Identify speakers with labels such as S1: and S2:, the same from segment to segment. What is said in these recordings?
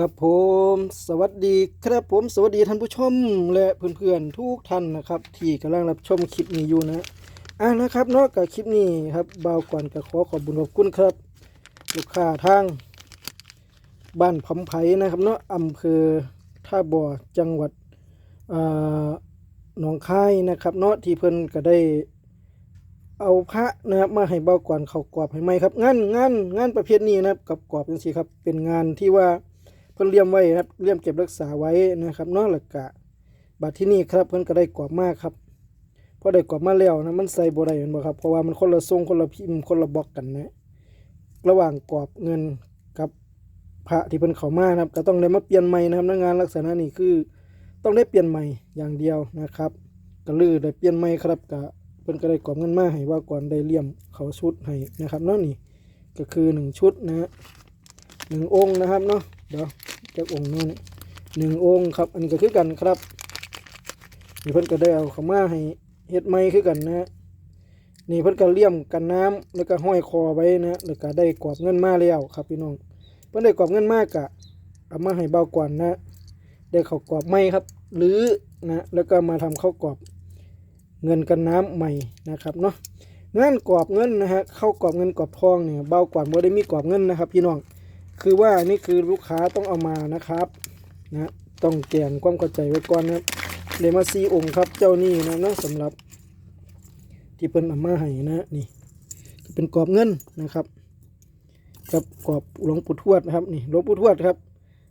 S1: ครับผมสวัสดีครับผมสวัสดีท่านผู้ชมและเพื่อนๆทุกท่านนะครับ ที่กำลังรับชมคลิปนี้อยู่นะอ่านะครับนอกจากคลิปนี้ครับเบาก่อนก็ขอขอบคุญขอบคุณครับ ลูกค้าทาง บ้านพำไผ่นะครับเนาะอำเภอท่าบ่อจังหวัดหนองคายนะครับ เนาะที่เพิ่นก็ได้ เอาพระนะครับมาให้เบากวนเขากรอบให้ไหมครับงานงานงานประเภทนี้นะครับกับกรอบจังซี่ครับเป็นงานที่ว่า เพิ่นเลี่ยมไว้ครับเลี่ยมเก็บรักษาไว้นะครับนาะแล้วก็บัดที่นี่ครับเพิ่นก็ได้กรอบมากครับพอได้กรอบมาแล้วนะมันใส่บ่ได้แม่นบ่ครับเพราะว่ามันคนละทรงคนละพิมพ์คนละบล็อกกันนะระหว่างกรอบเงินกับพระที่เพิ่นเข้ามานะครับ ก็ต้องได้มาเปลี่ยนใหม่นะครับในงานลักษณะนี้คือต้องได้เปลี่ยนใหม่อย่างเดียวนะครับก็ลือได้เปลี่ยนใหม่ครับก็เพิ่นก็ได้กรอบเงินมาให้ว่าก่อนได้เลี่ยมเขาชุดให้นะครับเนาะนี่ก็คือหนึ่งชุดนะฮะหนึ่งองค์นะครับเนาะเดี๋ยว จะองค์นาะนี่หนึ่งองค์ครับ อันนี้ก็คือกันครับนี่เพิ่นก็ได้เอาเขามาให้เฮ็ดใหม่คือกันนะนี่เพิ่นก็เลี่ยมกันน้ำแล้วก็ห้อยคอไว้นะแล้วก็ได้กรอบเงินมาแล้วครับพี่น้องเพิ่นได้กรอบเงินมากกะเอามาให้เบากวนนะได้เข้ากรอบใหม่ครับ หรือนะแล้วก็มาทำข้าวกรอบเงินกันน้ำใหม่นะครับเนาะเงานกรอบเงินนะฮะเข้ากรอบเงินกรอบทองเนี่ยเบากวนบ่ได้มีกรอบเงินนะครับ พี่น้อง คือว่านี่คือลูกค้าต้องเอามานะครับนะต้องแกงความเข้าใจไว้ก่อนนะเลมาซีองค์ครับเจ้านี่นะนะสำหรับ ที่เพิ่นเอามาให้นะนี่เป็นกรอบเงินนะครับกับกรอบหลวงปู่ทวดนะครับนี่หลวงปู่ทวดครับ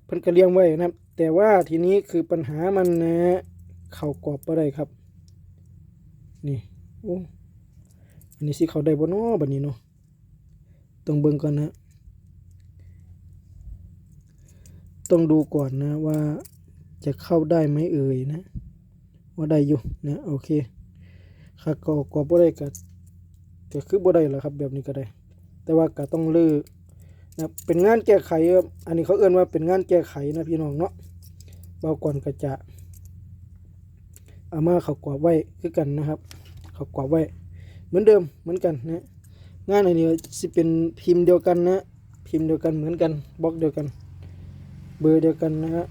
S1: เพิ่นก็เลี้ยงไว้นะครับ แต่ว่าทีนี้คือปัญหามันนะเข่ากรอบบ่ได้ครับ นี่โอ้อันนี้สิเขาได้บ่เนาะบัดนี้เนาะต้องเบิ่งก่อนนะ ต้องดูก่อนนะว่าจะเข้าได้ไหมเอ่ยนะ ว่าได้อยู่นะโอเคค่าก็ก็บ่ได้ก็ก็คือบ่ได้แหละครับ แบบนี้ก็ได้ แต่ว่าก็ต้องลือนะเป็นงานแก้ไขครับอันนี้เขาเอิ้นว่าเป็นงานแก้ไขนะพี่น้องเนาะเบาก่อนก็จะเอามาเขากรอบไว้คือกันนะครับ เขากรอบไว้ เหมือนเดิมเหมือนกันนะงานอันนี้สิเป็นพิมพ์เดียวกันนะ พิมพ์เดียวกันเหมือนกันบล็อกเดียวกัน เบอร์เดียวกันนะฮะ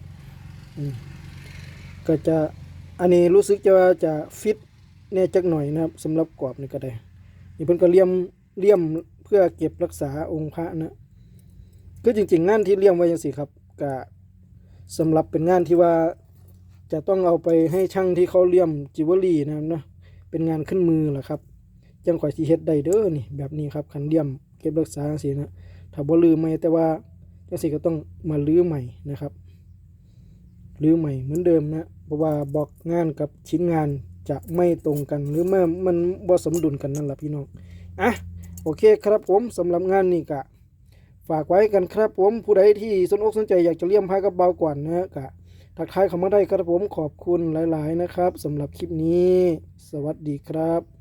S1: ก็จะอันนี้รู้สึกจะว่าจะฟิตแน่จักหน่อยนะครับสำหรับกรอบนี่ก็ได้นี่เพิ่นก็เลี่ยมเลี่ยมเพื่อเก็บรักษาองค์พระนะก็จริงๆงานที่เลี่ยมไว้จังซี่ครับก็สำหรับเป็นงานที่ว่าจะต้องเอาไปให้ช่างที่เขาเลี่ยมจิวเวลรี่นะครับนะเป็นงานขึ้นมือแหละครับจังข่อยสิเฮ็ดได้เด้อนี่แบบนี้ครับคันเลี่ยมเก็บรักษาจังซี่นะถ้าบ่ลืมไม่แต่ว่า จังซี่ก็ต้องมาลื้อใหม่นะครับลื้อใหม่เหมือนเดิมนะเพราะว่าบอกงานกับชิ้นงานจะไม่ตรงกันหรือมันมันบ่สมดุลกันนั่นแหละพี่น้องอะโอเคครับผมสำหรับงานนี้กะ ฝากไว้กันครับผมผู้ใดที่สนอกสนใจอยากจะเลี่ยมพายกับเบากวนนะกะทักทายเข้ามาได้ครับผมขอบคุณหลาย ๆ นะครับสำหรับคลิปนี้ สวัสดีครับ